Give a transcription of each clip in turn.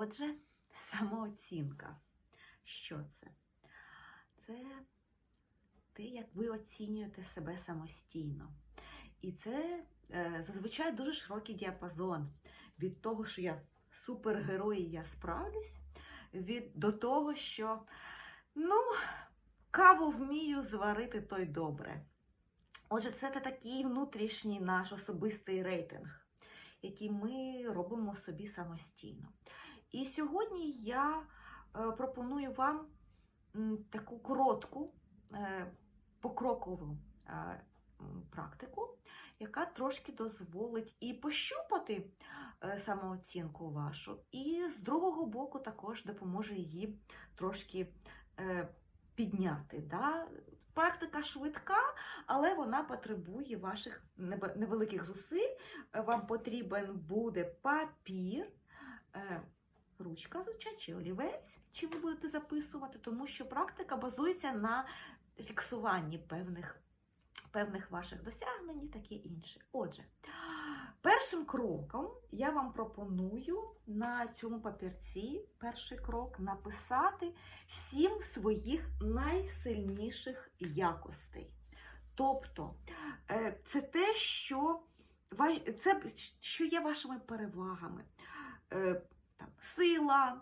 Отже, самооцінка. Що це? Це те, як ви оцінюєте себе самостійно. І це е, зазвичай дуже широкий діапазон від того, що я супергерой, і я справлюсь, від до того, що ну, каву вмію зварити, то й добре. Отже, це такий внутрішній наш особистий рейтинг, який ми робимо собі самостійно. І сьогодні я е, пропоную вам таку коротку е, покрокову е, практику, яка трошки дозволить і пощупати самооцінку вашу, і з другого боку також допоможе її трошки підняти. Да? Практика швидка, але вона потребує ваших невеликих зусиль. Вам потрібен буде папір, ручка, звичайно, чи олівець, чи ви будете записувати, тому що практика базується на фіксуванні певних, певних ваших досягнень і таке інше. Отже, першим кроком я вам пропоную на цьому папірці, перший крок, написати сім своїх найсильніших якостей. Тобто, е, це те, що, це, що є вашими перевагами. Там, сила,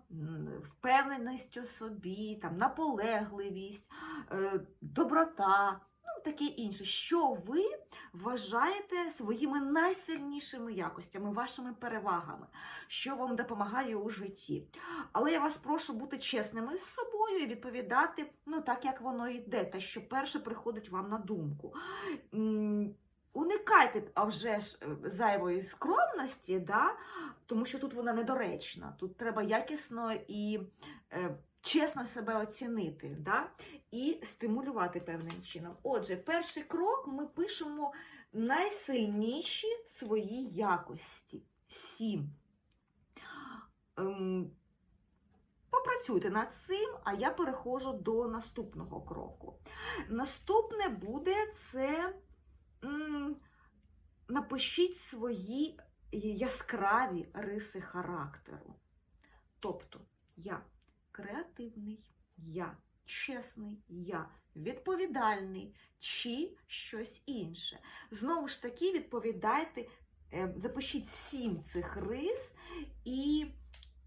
впевненість у собі, там, наполегливість, е, доброта, ну, таке інше. Що ви вважаєте своїми найсильнішими якостями, вашими перевагами, що вам допомагає у житті. Але я вас прошу бути чесними з собою і відповідати ну, так, як воно йде, те, що перше приходить вам на думку. Уникайте а вже ж е, зайвої скромності, да? тому що тут вона недоречна. Тут треба якісно і е, чесно себе оцінити да? і стимулювати певним чином. Отже, перший крок ми пишемо найсильніші свої якості. Сім. Ем, Попрацюйте над цим, а я переходжу до наступного кроку. Наступне буде це напишіть свої яскраві риси характеру. Тобто я креативний, я чесний, я відповідальний чи щось інше. Знову ж таки, відповідайте, е, запишіть сім цих рис і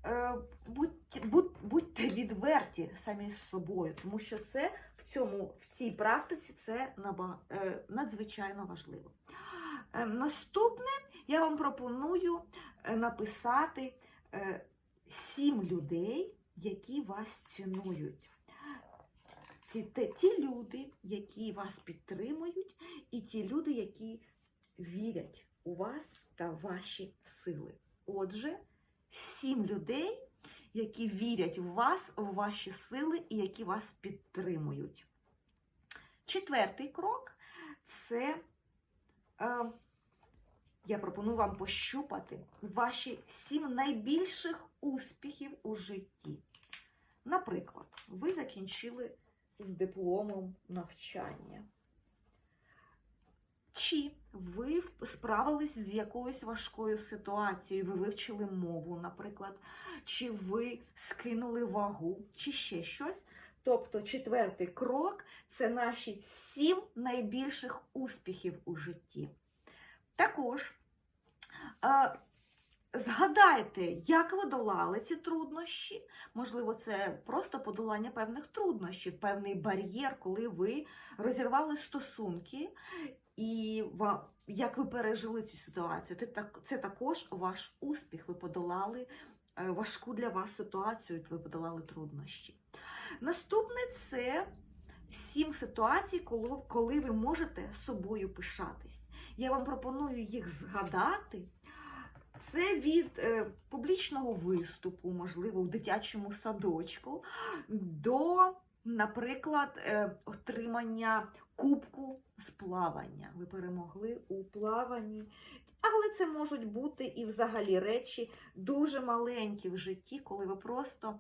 е, будьте, будь- будьте відверті самі з собою, тому що це цьому, в цій практиці це е, надзвичайно важливо. Е, Наступне я вам пропоную е, написати сім людей, які вас цінують. Ці ті люди, які вас підтримують, і ті люди, які вірять у вас та ваші сили. Отже, сім людей, які вірять в вас, в ваші сили і які вас підтримують. Четвертий крок це е, я пропоную вам пощупати ваші сім найбільших успіхів у житті. Наприклад, ви закінчили з дипломом навчання. Чи ви справились з якоюсь важкою ситуацією, ви вивчили мову, наприклад, чи ви скинули вагу, чи ще щось. Тобто, четвертий крок це наші сім найбільших успіхів у житті. Також е, згадайте, як ви долали ці труднощі. Можливо, це просто подолання певних труднощів, певний бар'єр, коли ви розірвали стосунки, і як ви пережили цю ситуацію. Це, також ваш успіх. Ви подолали е, важку для вас ситуацію, ви подолали труднощі. Наступне це сім ситуацій, коли, ви можете собою пишатись. Я вам пропоную їх згадати. Це від е, публічного виступу, можливо, в дитячому садочку, до, наприклад, е, отримання кубку з плавання. Ви перемогли у плаванні Але це можуть бути і взагалі речі дуже маленькі в житті, коли ви просто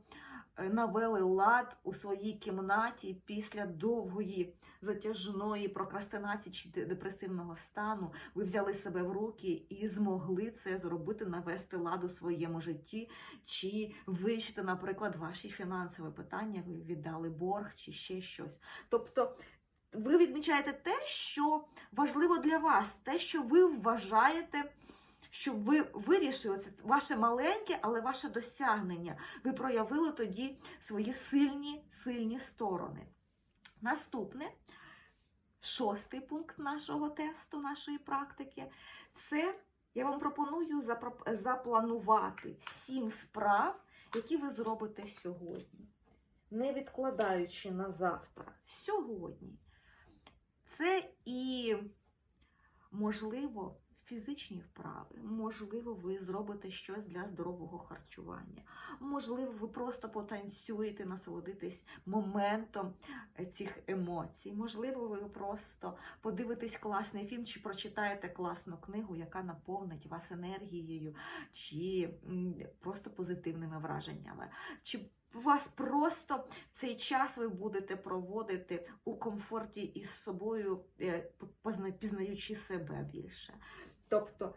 е, навели лад у своїй кімнаті після довгої затяжної прокрастинації чи депресивного стану. Ви взяли себе в руки і змогли це зробити, навести лад у своєму житті, чи вирішити, наприклад, ваші фінансові питання, ви віддали борг чи ще щось. Тобто ви відмічаєте те, що важливо для вас, те, що ви вважаєте, що ви вирішили, це ваше маленьке, але ваше досягнення. Ви проявили тоді свої сильні, сильні сторони. Наступне, шостий пункт нашого тесту, нашої практики, це я вам пропоную запланувати сім справ, які ви зробите сьогодні, не відкладаючи на завтра. Сьогодні. Це і, можливо, фізичні вправи, можливо, ви зробите щось для здорового харчування. Можливо, ви просто потанцюєте, насолодитесь моментом е, цих емоцій. Можливо, ви просто подивитесь класний фільм чи прочитаєте класну книгу, яка наповнить вас енергією, чи просто позитивними враженнями. Чи вас просто цей час ви будете проводити у комфорті із собою, е, пізнаючи себе більше. Тобто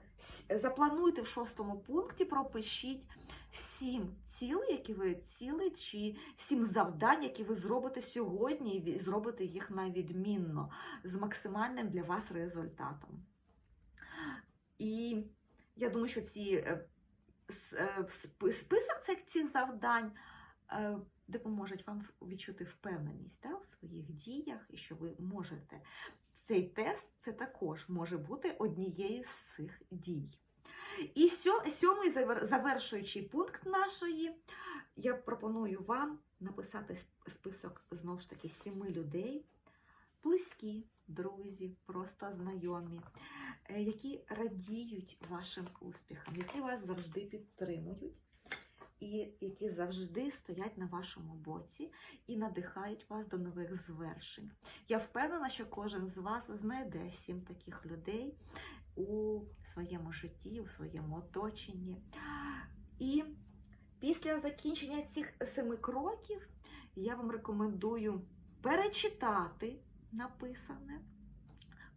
заплануйте в шостому пункті, пропишіть сім цілей, які ви цілей, чи сім завдань, які ви зробите сьогодні, і зробите їх навідмінно з максимальним для вас результатом. І я думаю, що ці е, е, спи- список цих цих завдань е, допоможуть вам відчути впевненість да, у своїх діях і що ви можете. Цей тест це також може бути однією з цих дій. І сьомий завершуючий пункт нашої, я пропоную вам написати список знову ж таки сіми людей, близькі, друзі, просто знайомі, е, які радіють вашим успіхам, які вас завжди підтримують і які завжди стоять на вашому боці і надихають вас до нових звершень. Я впевнена, що кожен з вас знайде сім таких людей у своєму житті, у своєму оточенні. І після закінчення цих семи кроків я вам рекомендую перечитати написане,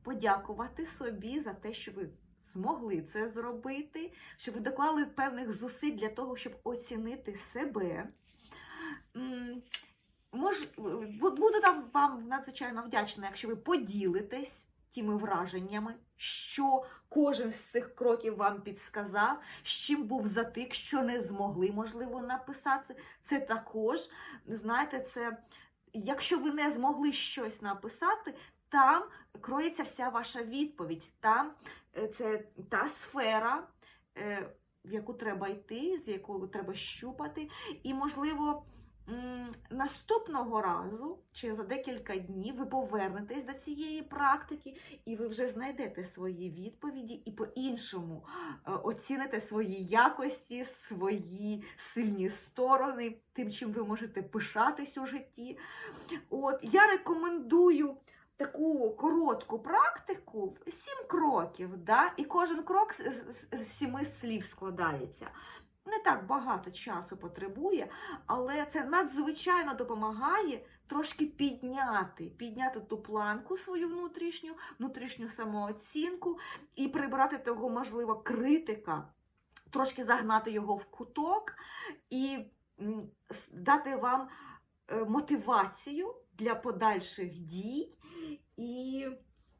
подякувати собі за те, що ви змогли це зробити, що ви доклали певних зусиль для того, щоб оцінити себе. Мож, буду там вам надзвичайно вдячна, якщо ви поділитесь тими враженнями, що кожен з цих кроків вам підсказав, з чим був затик, що не змогли, можливо, написати. Це також, знаєте, це, якщо ви не змогли щось написати, там кроється вся ваша відповідь. Там е, це та сфера, е, в яку треба йти, з якою треба щупати. І, можливо, наступного разу, чи за декілька днів, ви повернетесь до цієї практики, і ви вже знайдете свої відповіді і по-іншому е, оціните свої якості, свої сильні сторони, тим, чим ви можете пишатись у житті. От, я рекомендую таку коротку практику, сім кроків, да? і кожен крок з, сіми слів складається. Не так багато часу потребує, але це надзвичайно допомагає трошки підняти, підняти ту планку свою внутрішню, внутрішню самооцінку і прибрати того, можливо, критика, трошки загнати його в куток і дати вам мотивацію для подальших дій. І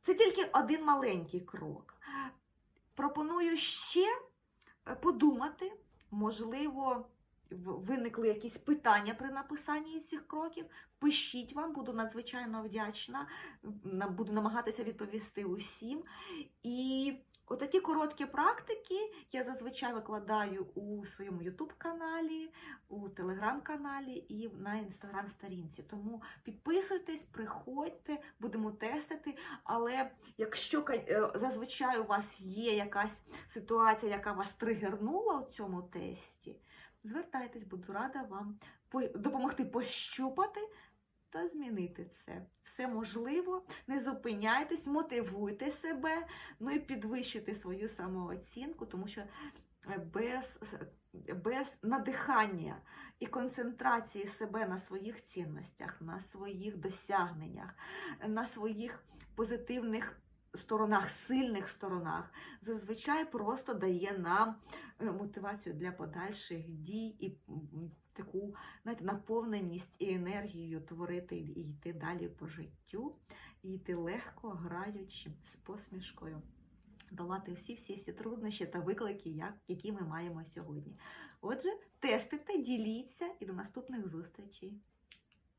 це тільки один маленький крок. Пропоную ще е, подумати, можливо, виникли якісь питання при написанні цих кроків. Пишіть вам, буду надзвичайно вдячна, на- буду намагатися відповісти усім. І отакі короткі практики я зазвичай викладаю у своєму YouTube-каналі, у Telegram-каналі і на Instagram-сторінці. Тому підписуйтесь, приходьте, будемо тестити. Але якщо е, зазвичай у вас є якась ситуація, яка вас тригернула у цьому тесті, звертайтесь, буду рада вам допомогти пощупати просто змінити це. Все можливо, не зупиняйтесь, мотивуйте себе, ну і підвищуйте свою самооцінку, тому що е, без, без надихання і концентрації себе на своїх цінностях, на своїх досягненнях, на своїх позитивних сторонах, сильних сторонах, зазвичай просто дає нам е, мотивацію для подальших дій і таку знаєте, наповненість і енергію творити і йти далі по життю, і йти легко, граючи, з посмішкою. Долати всі всі всі труднощі та виклики, які ми маємо сьогодні. Отже, тестите, діліться і до наступних зустрічей.